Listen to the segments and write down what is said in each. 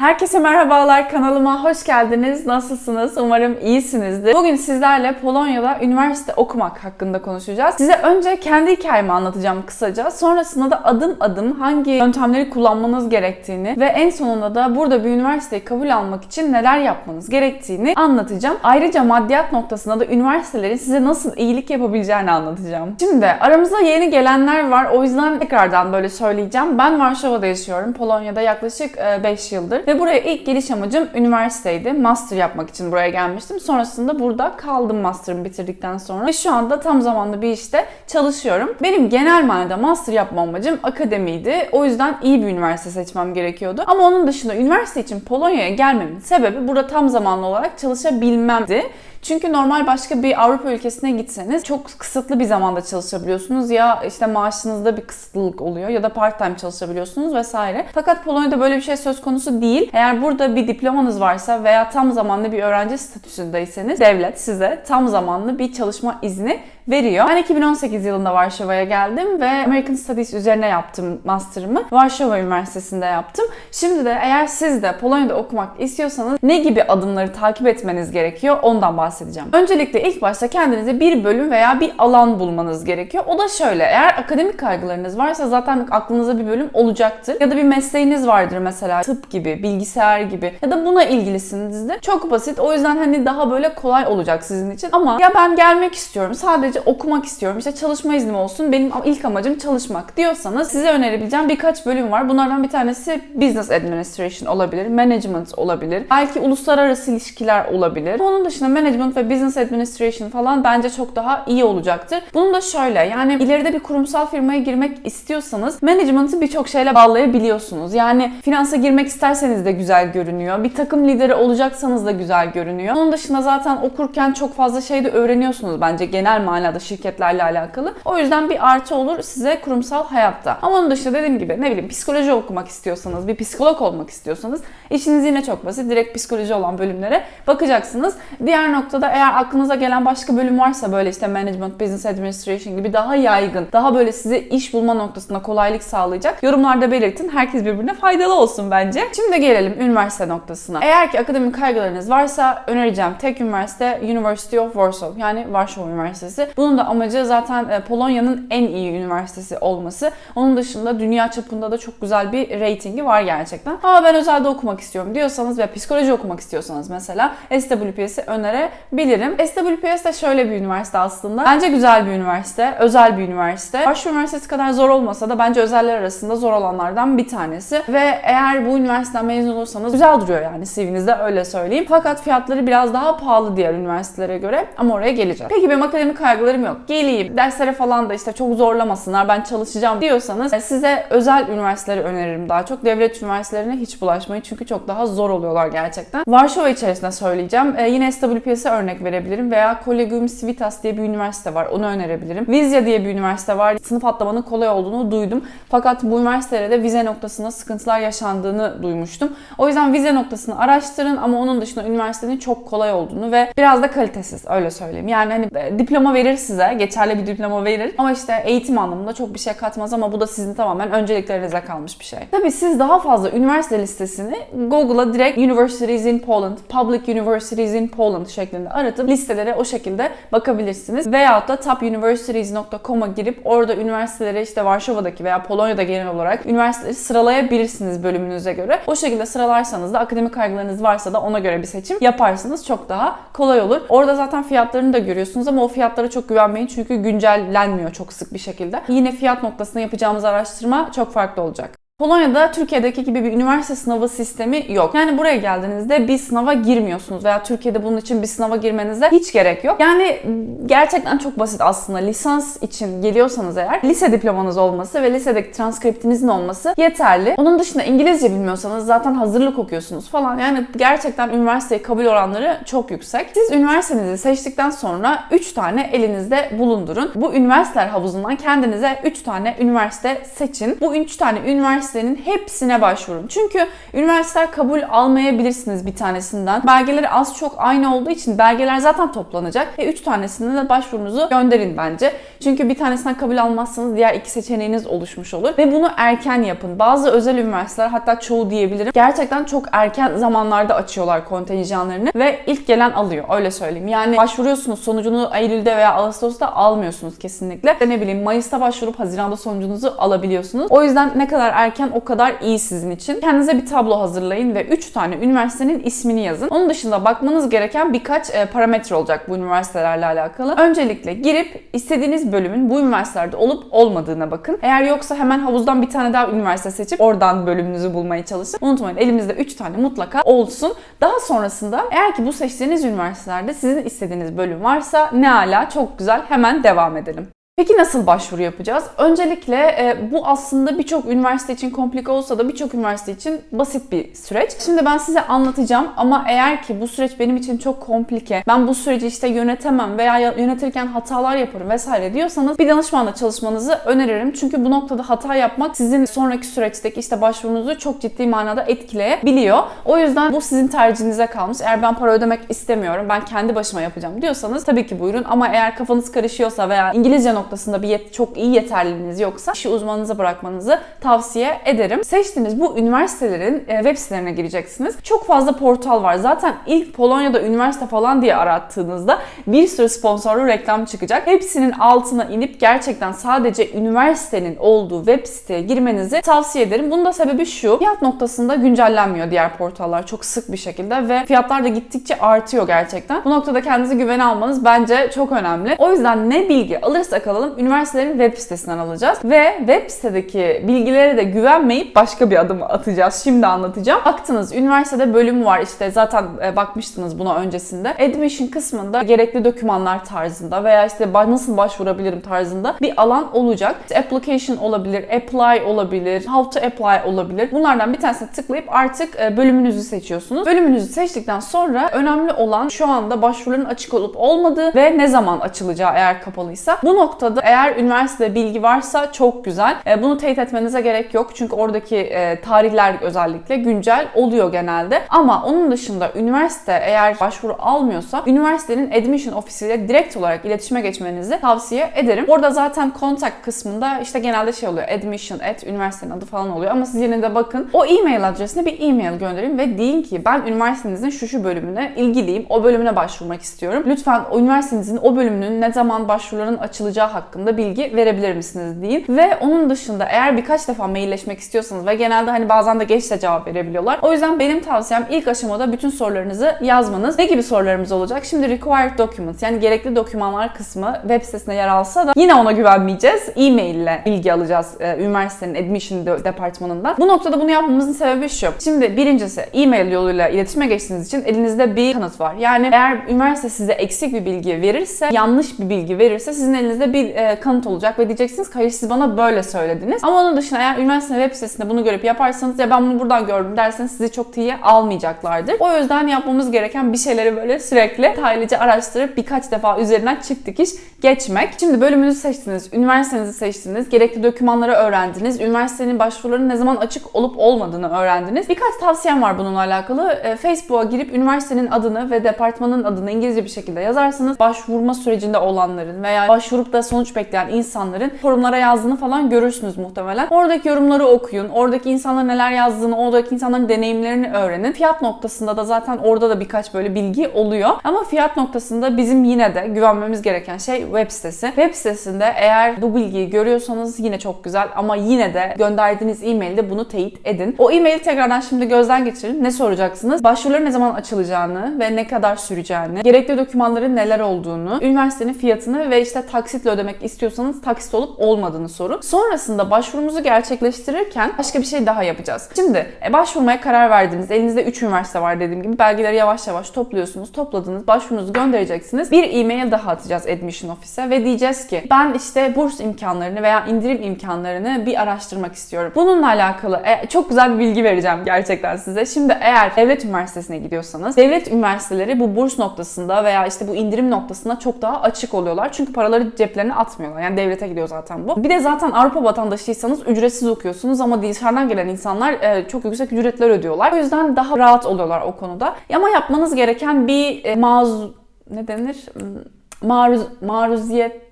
Herkese merhabalar kanalıma hoş geldiniz. Nasılsınız? Umarım iyisinizdir. Bugün sizlerle Polonya'da üniversite okumak hakkında konuşacağız. Size önce kendi hikayemi anlatacağım kısaca. Sonrasında da adım adım hangi yöntemleri kullanmanız gerektiğini ve en sonunda da burada bir üniversiteyi kabul almak için neler yapmanız gerektiğini anlatacağım. Ayrıca maddiyat noktasında da üniversitelerin size nasıl iyilik yapabileceğini anlatacağım. Şimdi aramızda yeni gelenler var. O yüzden tekrardan böyle söyleyeceğim. Ben Varşova'da yaşıyorum. Polonya'da yaklaşık 5 yıldır. Ve buraya ilk geliş amacım üniversiteydi. Master yapmak için buraya gelmiştim. Sonrasında burada kaldım master'ımı bitirdikten sonra. Ve şu anda tam zamanlı bir işte çalışıyorum. Benim genel manada master yapma amacım akademiydi. O yüzden iyi bir üniversite seçmem gerekiyordu. Ama onun dışında üniversite için Polonya'ya gelmemin sebebi burada tam zamanlı olarak çalışabilmemdi. Çünkü normal başka bir Avrupa ülkesine gitseniz çok kısıtlı bir zamanda çalışabiliyorsunuz. Ya işte maaşınızda bir kısıtlılık oluyor ya da part time çalışabiliyorsunuz vesaire. Fakat Polonya'da böyle bir şey söz konusu değil. Eğer burada bir diplomanız varsa veya tam zamanlı bir öğrenci statüsündeyseniz devlet size tam zamanlı bir çalışma izni veriyor. Ben 2018 yılında Varşova'ya geldim ve American Studies üzerine yaptım master'ımı. Varşova Üniversitesi'nde yaptım. Şimdi de eğer siz de Polonya'da okumak istiyorsanız ne gibi adımları takip etmeniz gerekiyor ondan bahsedeceğim. Öncelikle ilk başta kendinize bir bölüm veya bir alan bulmanız gerekiyor. O da şöyle eğer akademik kaygılarınız varsa zaten aklınıza bir bölüm olacaktır. Ya da bir mesleğiniz vardır mesela tıp gibi, bilgisayar gibi ya da buna ilgilisinizdir. Çok basit. O yüzden hani daha böyle kolay olacak sizin için. Ama ya ben gelmek istiyorum. Sadece okumak istiyorum. İşte çalışma iznim olsun. Benim ilk amacım çalışmak diyorsanız size önerebileceğim birkaç bölüm var. Bunlardan bir tanesi Business Administration olabilir, Management olabilir. Belki uluslararası ilişkiler olabilir. Onun dışında Management ve Business Administration falan bence çok daha iyi olacaktır. Bunun da şöyle yani ileride bir kurumsal firmaya girmek istiyorsanız management'ı birçok şeyle bağlayabiliyorsunuz. Yani finansa girmek isterseniz de güzel görünüyor. Bir takım lideri olacaksanız da güzel görünüyor. Onun dışında zaten okurken çok fazla şey de öğreniyorsunuz bence genel manada şirketlerle alakalı. O yüzden bir artı olur size kurumsal hayatta. Ama onun dışında dediğim gibi ne bileyim psikoloji okumak istiyorsanız, bir psikolog olmak istiyorsanız işiniz yine çok basit. Direkt psikoloji olan bölümlere bakacaksınız. Diğer noktada eğer aklınıza gelen başka bölüm varsa böyle işte management, business administration gibi daha yaygın, daha böyle size iş bulma noktasında kolaylık sağlayacak yorumlarda belirtin. Herkes birbirine faydalı olsun bence. Şimdi gelelim üniversite noktasına. Eğer ki akademik kaygılarınız varsa önereceğim tek üniversite University of Warsaw yani Varşova Üniversitesi. Bunun da amacı zaten e, Polonya'nın en iyi üniversitesi olması. Onun dışında dünya çapında da çok güzel bir reytingi var gerçekten. Ama ben özelde okumak istiyorum diyorsanız ve psikoloji okumak istiyorsanız mesela SWPS'i önerebilirim. SWPS de şöyle bir üniversite aslında. Bence güzel bir üniversite, özel bir üniversite. Varşova Üniversitesi kadar zor olmasa da bence özeller arasında zor olanlardan bir tanesi. Ve eğer bu üniversiteden mezun olursanız güzel duruyor yani CV'nizde öyle söyleyeyim. Fakat fiyatları biraz daha pahalı diğer üniversitelere göre ama oraya geleceğim. Peki benim akademik kaygılarım yok. Geleyim derslere falan da işte çok zorlamasınlar ben çalışacağım diyorsanız e, size özel üniversiteleri öneririm daha çok. Devlet üniversitelerine hiç bulaşmayın çünkü çok daha zor oluyorlar gerçekten. Varşova içerisinde söyleyeceğim. Ee, yine SWPS'e örnek verebilirim veya Collegium Civitas diye bir üniversite var. Onu önerebilirim. Vizya diye bir üniversite var. Sınıf atlamanın kolay olduğunu duydum. Fakat bu üniversitelerde de vize noktasında sıkıntılar yaşandığını duymuştum. O yüzden vize noktasını araştırın ama onun dışında üniversitenin çok kolay olduğunu ve biraz da kalitesiz öyle söyleyeyim. Yani hani e, diploma verir size, geçerli bir diploma verir ama işte eğitim anlamında çok bir şey katmaz ama bu da sizin tamamen önceliklerinize kalmış bir şey. Tabii siz daha fazla üniversite listesini Google'a direkt Universities in Poland, Public Universities in Poland şeklinde aratıp listelere o şekilde bakabilirsiniz. Veyahut da topuniversities.com'a girip orada üniversitelere işte Varşova'daki veya Polonya'da genel olarak üniversiteleri sıralayabilirsiniz bölümünüze göre. O şekilde sıralarsanız da akademik kaygılarınız varsa da ona göre bir seçim yaparsınız. Çok daha kolay olur. Orada zaten fiyatlarını da görüyorsunuz ama o fiyatlara çok güvenmeyin çünkü güncellenmiyor çok sık bir şekilde. Yine fiyat noktasında yapacağımız araştırma çok farklı olacak. Polonya'da Türkiye'deki gibi bir üniversite sınavı sistemi yok. Yani buraya geldiğinizde bir sınava girmiyorsunuz veya Türkiye'de bunun için bir sınava girmenize hiç gerek yok. Yani gerçekten çok basit aslında. Lisans için geliyorsanız eğer lise diplomanız olması ve lisedeki transkriptinizin olması yeterli. Onun dışında İngilizce bilmiyorsanız zaten hazırlık okuyorsunuz falan. Yani gerçekten üniversiteye kabul oranları çok yüksek. Siz üniversitenizi seçtikten sonra 3 tane elinizde bulundurun. Bu üniversiteler havuzundan kendinize 3 tane üniversite seçin. Bu 3 tane üniversite üniversitenin hepsine başvurun. Çünkü üniversiteler kabul almayabilirsiniz bir tanesinden. Belgeleri az çok aynı olduğu için belgeler zaten toplanacak. Ve 3 tanesinde de başvurunuzu gönderin bence. Çünkü bir tanesinden kabul almazsanız diğer iki seçeneğiniz oluşmuş olur. Ve bunu erken yapın. Bazı özel üniversiteler hatta çoğu diyebilirim. Gerçekten çok erken zamanlarda açıyorlar kontenjanlarını ve ilk gelen alıyor. Öyle söyleyeyim. Yani başvuruyorsunuz sonucunu Eylül'de veya Ağustos'ta almıyorsunuz kesinlikle. Ne bileyim Mayıs'ta başvurup Haziran'da sonucunuzu alabiliyorsunuz. O yüzden ne kadar erken o kadar iyi sizin için. Kendinize bir tablo hazırlayın ve 3 tane üniversitenin ismini yazın. Onun dışında bakmanız gereken birkaç e, parametre olacak bu üniversitelerle alakalı. Öncelikle girip istediğiniz bölümün bu üniversitelerde olup olmadığına bakın. Eğer yoksa hemen havuzdan bir tane daha üniversite seçip oradan bölümünüzü bulmaya çalışın. Unutmayın elimizde 3 tane mutlaka olsun. Daha sonrasında eğer ki bu seçtiğiniz üniversitelerde sizin istediğiniz bölüm varsa ne ala çok güzel hemen devam edelim. Peki nasıl başvuru yapacağız? Öncelikle e, bu aslında birçok üniversite için komplike olsa da birçok üniversite için basit bir süreç. Şimdi ben size anlatacağım ama eğer ki bu süreç benim için çok komplike, ben bu süreci işte yönetemem veya yönetirken hatalar yaparım vesaire diyorsanız bir danışmanla çalışmanızı öneririm. Çünkü bu noktada hata yapmak sizin sonraki süreçteki işte başvurunuzu çok ciddi manada etkileyebiliyor. O yüzden bu sizin tercihinize kalmış. Eğer ben para ödemek istemiyorum, ben kendi başıma yapacağım diyorsanız tabii ki buyurun ama eğer kafanız karışıyorsa veya İngilizce noktasında bir yet çok iyi yeterliliğiniz yoksa işi uzmanınıza bırakmanızı tavsiye ederim. Seçtiğiniz bu üniversitelerin e, web sitelerine gireceksiniz. Çok fazla portal var. Zaten ilk Polonya'da üniversite falan diye arattığınızda bir sürü sponsorlu reklam çıkacak. Hepsinin altına inip gerçekten sadece üniversitenin olduğu web siteye girmenizi tavsiye ederim. Bunun da sebebi şu. Fiyat noktasında güncellenmiyor diğer portallar çok sık bir şekilde ve fiyatlar da gittikçe artıyor gerçekten. Bu noktada kendinizi güvene almanız bence çok önemli. O yüzden ne bilgi alırsak alalım üniversitelerin web sitesinden alacağız ve web sitedeki bilgilere de güvenmeyip başka bir adım atacağız. Şimdi anlatacağım. Baktınız üniversitede bölüm var işte zaten e, bakmıştınız buna öncesinde. Admission kısmında gerekli dokümanlar tarzında veya işte nasıl başvurabilirim tarzında bir alan olacak. İşte application olabilir, apply olabilir, how to apply olabilir. Bunlardan bir tanesine tıklayıp artık e, bölümünüzü seçiyorsunuz. Bölümünüzü seçtikten sonra önemli olan şu anda başvuruların açık olup olmadığı ve ne zaman açılacağı eğer kapalıysa. Bu noktada eğer üniversitede bilgi varsa çok güzel. E, bunu teyit etmenize gerek yok. Çünkü oradaki e, tarihler özellikle güncel oluyor genelde. Ama onun dışında üniversite eğer başvuru almıyorsa üniversitenin admission ofisiyle direkt olarak iletişime geçmenizi tavsiye ederim. Orada zaten kontak kısmında işte genelde şey oluyor admission at üniversitenin adı falan oluyor ama siz yine de bakın o e-mail adresine bir e-mail gönderin ve deyin ki ben üniversitenizin şu şu bölümüne ilgiliyim. O bölümüne başvurmak istiyorum. Lütfen üniversitenizin o bölümünün ne zaman başvuruların açılacağı hakkında bilgi verebilir misiniz deyin. Ve onun dışında eğer birkaç defa mailleşmek istiyorsanız ve genelde hani bazen de geç de cevap verebiliyorlar. O yüzden benim tavsiyem ilk aşamada bütün sorularınızı yazmanız. Ne gibi sorularımız olacak? Şimdi required documents yani gerekli dokümanlar kısmı web sitesinde yer alsa da yine ona güvenmeyeceğiz. E-mail ile bilgi alacağız e, üniversitenin admission departmanından. Bu noktada bunu yapmamızın sebebi şu. Şimdi birincisi e-mail yoluyla iletişime geçtiğiniz için elinizde bir kanıt var. Yani eğer üniversite size eksik bir bilgi verirse, yanlış bir bilgi verirse sizin elinizde bir e, kanıt olacak ve diyeceksiniz ki hayır siz bana böyle söylediniz. Ama onun dışında eğer üniversitenin web sitesinde bunu görüp yaparsanız ya ben bunu buradan gördüm derseniz sizi çok tiye almayacaklardır. O yüzden yapmamız gereken bir şeyleri böyle sürekli detaylıca araştırıp birkaç defa üzerinden çift dikiş geçmek. Şimdi bölümünüzü seçtiniz, üniversitenizi seçtiniz, gerekli dokümanları öğrendiniz, üniversitenin başvurularının ne zaman açık olup olmadığını öğrendiniz. Birkaç tavsiyem var bununla alakalı. E, Facebook'a girip üniversitenin adını ve departmanın adını İngilizce bir şekilde yazarsanız başvurma sürecinde olanların veya başvurup da sonuç bekleyen insanların forumlara yazdığını falan görürsünüz muhtemelen. Oradaki yorumları okuyun. Oradaki insanlar neler yazdığını, oradaki insanların deneyimlerini öğrenin. Fiyat noktasında da zaten orada da birkaç böyle bilgi oluyor. Ama fiyat noktasında bizim yine de güvenmemiz gereken şey web sitesi. Web sitesinde eğer bu bilgiyi görüyorsanız yine çok güzel ama yine de gönderdiğiniz e-mailde bunu teyit edin. O e-maili tekrardan şimdi gözden geçirin. Ne soracaksınız? Başvuruların ne zaman açılacağını ve ne kadar süreceğini, gerekli dokümanların neler olduğunu, üniversitenin fiyatını ve işte taksitle ödemek istiyorsanız taksit olup olmadığını sorun. Sonrasında başvurumuzu gerçekleştirirken başka bir şey daha yapacağız. Şimdi e, başvurmaya karar verdiniz. Elinizde 3 üniversite var dediğim gibi. Belgeleri yavaş yavaş topluyorsunuz. Topladınız. Başvurunuzu göndereceksiniz. Bir e-mail daha atacağız admission ofise ve diyeceğiz ki ben işte burs imkanlarını veya indirim imkanlarını bir araştırmak istiyorum. Bununla alakalı e, çok güzel bir bilgi vereceğim gerçekten size. Şimdi eğer devlet üniversitesine gidiyorsanız devlet üniversiteleri bu burs noktasında veya işte bu indirim noktasında çok daha açık oluyorlar. Çünkü paraları ceplerine temellerini atmıyorlar. Yani devlete gidiyor zaten bu. Bir de zaten Avrupa vatandaşıysanız ücretsiz okuyorsunuz ama dışarıdan gelen insanlar e, çok yüksek ücretler ödüyorlar. O yüzden daha rahat oluyorlar o konuda. Ama yapmanız gereken bir e, mağzu ne denir? Hmm, Maruz, maruziyet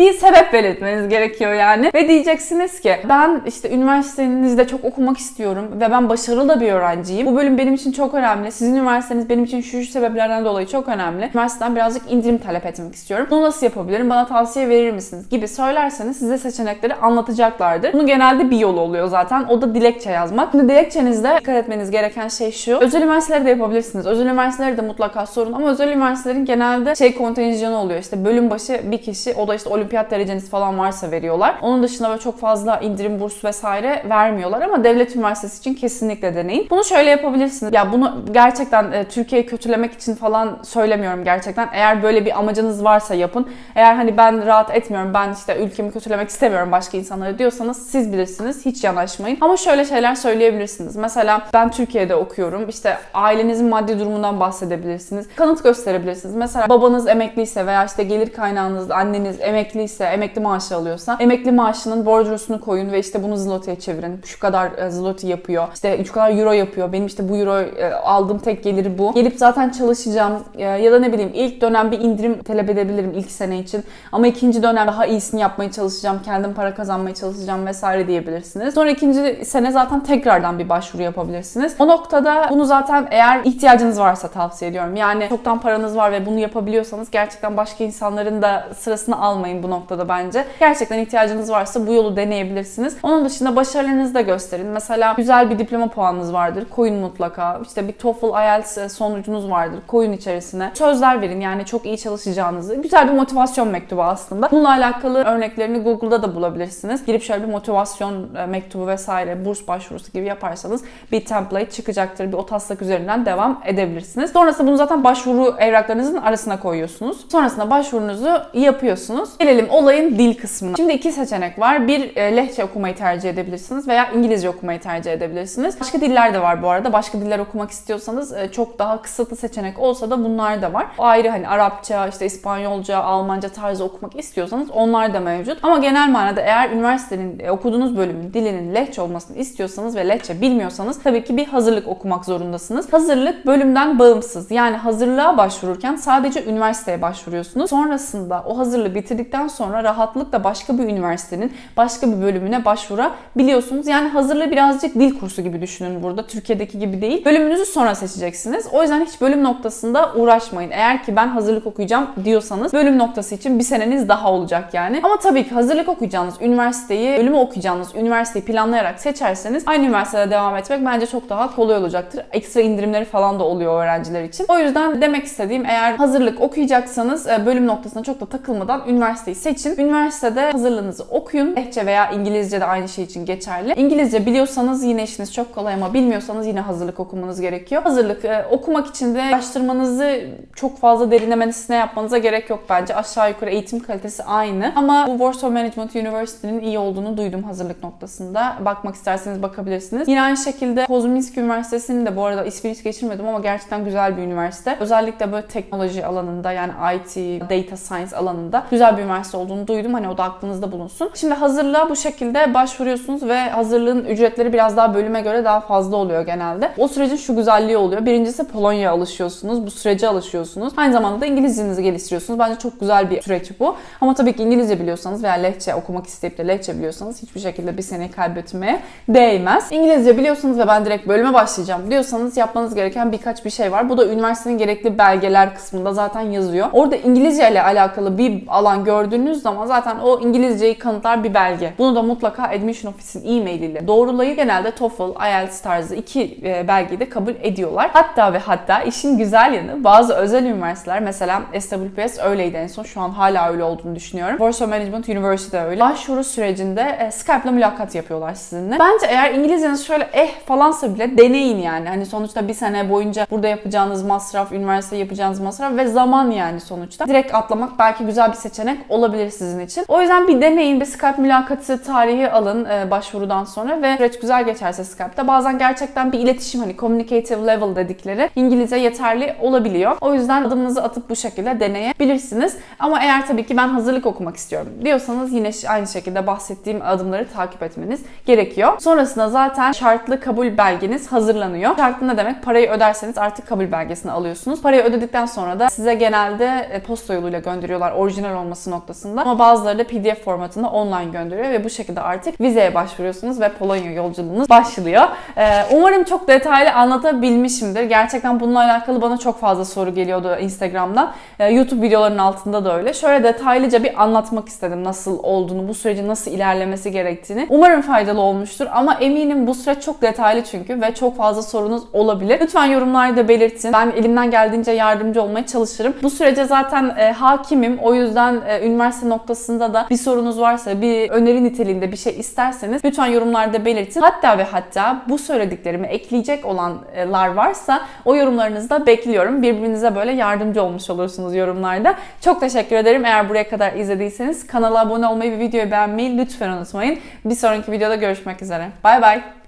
bir sebep belirtmeniz gerekiyor yani. Ve diyeceksiniz ki ben işte üniversitenizde çok okumak istiyorum ve ben başarılı da bir öğrenciyim. Bu bölüm benim için çok önemli. Sizin üniversiteniz benim için şu şu sebeplerden dolayı çok önemli. Üniversiteden birazcık indirim talep etmek istiyorum. Bunu nasıl yapabilirim? Bana tavsiye verir misiniz? Gibi söylerseniz size seçenekleri anlatacaklardır. Bunun genelde bir yolu oluyor zaten. O da dilekçe yazmak. Şimdi dilekçenizde dikkat etmeniz gereken şey şu. Özel üniversiteleri de yapabilirsiniz. Özel üniversiteleri de mutlaka sorun ama özel üniversitelerin genelde şey kontenjanı oluyor. İşte bölüm başı bir kişi o da işte olimpiyat dereceniz falan varsa veriyorlar. Onun dışında böyle çok fazla indirim burs vesaire vermiyorlar ama devlet üniversitesi için kesinlikle deneyin. Bunu şöyle yapabilirsiniz. Ya bunu gerçekten e, Türkiye'yi kötülemek için falan söylemiyorum gerçekten. Eğer böyle bir amacınız varsa yapın. Eğer hani ben rahat etmiyorum, ben işte ülkemi kötülemek istemiyorum başka insanları diyorsanız siz bilirsiniz. Hiç yanaşmayın. Ama şöyle şeyler söyleyebilirsiniz. Mesela ben Türkiye'de okuyorum. İşte ailenizin maddi durumundan bahsedebilirsiniz. Kanıt gösterebilirsiniz. Mesela babanız emekliyse veya işte gelir kaynağınız anneniz emekliyse, emekli maaşı alıyorsa emekli maaşının bordrosunu koyun ve işte bunu zloty'ye çevirin. Şu kadar e, zloty yapıyor. İşte şu kadar euro yapıyor. Benim işte bu euro e, aldığım tek geliri bu. Gelip zaten çalışacağım e, ya da ne bileyim ilk dönem bir indirim talep edebilirim ilk sene için. Ama ikinci dönem daha iyisini yapmaya çalışacağım. Kendim para kazanmaya çalışacağım vesaire diyebilirsiniz. Sonra ikinci sene zaten tekrardan bir başvuru yapabilirsiniz. O noktada bunu zaten eğer ihtiyacınız varsa tavsiye ediyorum. Yani çoktan paranız var ve bunu yapabiliyorsanız gerçekten başka insanların da sırasını almayın bu noktada bence. Gerçekten ihtiyacınız varsa bu yolu deneyebilirsiniz. Onun dışında başarılarınızı da gösterin. Mesela güzel bir diploma puanınız vardır. Koyun mutlaka. İşte bir TOEFL, IELTS sonucunuz vardır. Koyun içerisine. Sözler verin yani çok iyi çalışacağınızı. Güzel bir motivasyon mektubu aslında. Bununla alakalı örneklerini Google'da da bulabilirsiniz. Girip şöyle bir motivasyon e, mektubu vesaire, burs başvurusu gibi yaparsanız bir template çıkacaktır. Bir o taslak üzerinden devam edebilirsiniz. Sonrasında bunu zaten başvuru evraklarınızın arasına koyuyorsunuz. Sonrasında başvurunuzu yapıyorsunuz. Gelelim olayın dil kısmına. Şimdi iki seçenek var. Bir e, lehçe okumayı tercih edebilirsiniz veya İngilizce okumayı tercih edebilirsiniz. Başka diller de var bu arada. Başka diller okumak istiyorsanız e, çok daha kısıtlı seçenek olsa da bunlar da var. O ayrı hani Arapça, işte İspanyolca, Almanca tarzı okumak istiyorsanız onlar da mevcut. Ama genel manada eğer üniversitenin e, okuduğunuz bölümün dilinin lehçe olmasını istiyorsanız ve lehçe bilmiyorsanız tabii ki bir hazırlık okumak zorundasınız. Hazırlık bölümden bağımsız. Yani hazırlığa başvururken sadece üniversiteye başvuruyorsunuz. Sonrasında o hazırlığı bitirdikten sonra rahatlıkla başka bir üniversitenin başka bir bölümüne başvurabiliyorsunuz. Yani hazırlığı birazcık dil kursu gibi düşünün burada. Türkiye'deki gibi değil. Bölümünüzü sonra seçeceksiniz. O yüzden hiç bölüm noktasında uğraşmayın. Eğer ki ben hazırlık okuyacağım diyorsanız bölüm noktası için bir seneniz daha olacak yani. Ama tabii ki hazırlık okuyacağınız üniversiteyi, bölümü okuyacağınız üniversiteyi planlayarak seçerseniz aynı üniversitede devam etmek bence çok daha kolay olacaktır. Ekstra indirimleri falan da oluyor öğrenciler için. O yüzden demek istediğim eğer hazırlık okuyacaksanız e, bölüm noktasına çok da takılmadan üniversiteyi seçin. Üniversitede hazırlığınızı okuyun. Lehçe veya İngilizce de aynı şey için geçerli. İngilizce biliyorsanız yine işiniz çok kolay ama bilmiyorsanız yine hazırlık okumanız gerekiyor. Hazırlık e, okumak için de araştırmanızı çok fazla derinlemesine yapmanıza gerek yok bence. Aşağı yukarı eğitim kalitesi aynı. Ama bu Warsaw Management University'nin iyi olduğunu duydum hazırlık noktasında. Bakmak isterseniz bakabilirsiniz. Yine aynı şekilde Kozminski Üniversitesi'nin de bu arada ismini hiç geçirmedim ama gerçekten güzel bir üniversite. Özellikle böyle teknoloji alanında yani IT, data science alanında güzel bir üniversite olduğunu duydum. Hani o da aklınızda bulunsun. Şimdi hazırlığa bu şekilde başvuruyorsunuz ve hazırlığın ücretleri biraz daha bölüme göre daha fazla oluyor genelde. O sürecin şu güzelliği oluyor. Birincisi Polonya'ya alışıyorsunuz. Bu sürece alışıyorsunuz. Aynı zamanda da İngilizcenizi geliştiriyorsunuz. Bence çok güzel bir süreç bu. Ama tabii ki İngilizce biliyorsanız veya lehçe okumak isteyip de lehçe biliyorsanız hiçbir şekilde bir seneyi kaybetmeye değmez. İngilizce biliyorsanız ve ben direkt bölüme başlayacağım diyorsanız yapmanız gereken birkaç bir şey var. Bu da üniversitenin gerekli belgeler kısmında zaten yazıyor. Orada İngilizce ile alakalı bir alan gördüğünüz zaman zaten o İngilizceyi kanıtlar bir belge. Bunu da mutlaka Admission Office'in e-mail ile doğrulayıp genelde TOEFL, IELTS tarzı iki e, belgeyi de kabul ediyorlar. Hatta ve hatta işin güzel yanı bazı özel üniversiteler mesela SWPS öyleydi en son şu an hala öyle olduğunu düşünüyorum. Warsaw Management University de öyle. Başvuru sürecinde e, Skype'la mülakat yapıyorlar sizinle. Bence eğer İngilizceniz şöyle eh falansa bile deneyin yani. Hani sonuçta bir sene boyunca burada yapacağınız masraf, üniversite yapacağınız masraf ve zaman yani sonuçta. Direkt atlamak belki güzel bir seçenek olabilir sizin için. O yüzden bir deneyin, bir Skype mülakatı tarihi alın e, başvurudan sonra ve süreç güzel geçerse Skype'da bazen gerçekten bir iletişim hani communicative level dedikleri İngilizce yeterli olabiliyor. O yüzden adımınızı atıp bu şekilde deneyebilirsiniz. Ama eğer tabii ki ben hazırlık okumak istiyorum diyorsanız yine aynı şekilde bahsettiğim adımları takip etmeniz gerekiyor. Sonrasında zaten şartlı kabul belgeniz hazırlanıyor. Şartlı ne demek? Parayı öderseniz artık kabul belgesini alıyorsunuz. Parayı ödedikten sonra da size genelde e, posta yoluyla gönderiyorlar orijinal olması noktasında. Ama bazıları da PDF formatında online gönderiyor ve bu şekilde artık vizeye başvuruyorsunuz ve Polonya yolculuğunuz başlıyor. Ee, umarım çok detaylı anlatabilmişimdir. Gerçekten bununla alakalı bana çok fazla soru geliyordu Instagram'dan. Ee, YouTube videolarının altında da öyle. Şöyle detaylıca bir anlatmak istedim nasıl olduğunu, bu sürecin nasıl ilerlemesi gerektiğini. Umarım faydalı olmuştur ama eminim bu süreç çok detaylı çünkü ve çok fazla sorunuz olabilir. Lütfen yorumlarda belirtin. Ben elimden geldiğince yardımcı olmaya çalışırım. Bu sürece zaten e, hakimim. O yüzden e, üniversite noktasında da bir sorunuz varsa, bir öneri niteliğinde bir şey isterseniz lütfen yorumlarda belirtin. Hatta ve hatta bu söylediklerimi ekleyecek olanlar varsa o yorumlarınızı da bekliyorum. Birbirinize böyle yardımcı olmuş olursunuz yorumlarda. Çok teşekkür ederim. Eğer buraya kadar izlediyseniz kanala abone olmayı ve videoyu beğenmeyi lütfen unutmayın. Bir sonraki videoda görüşmek üzere. Bay bay.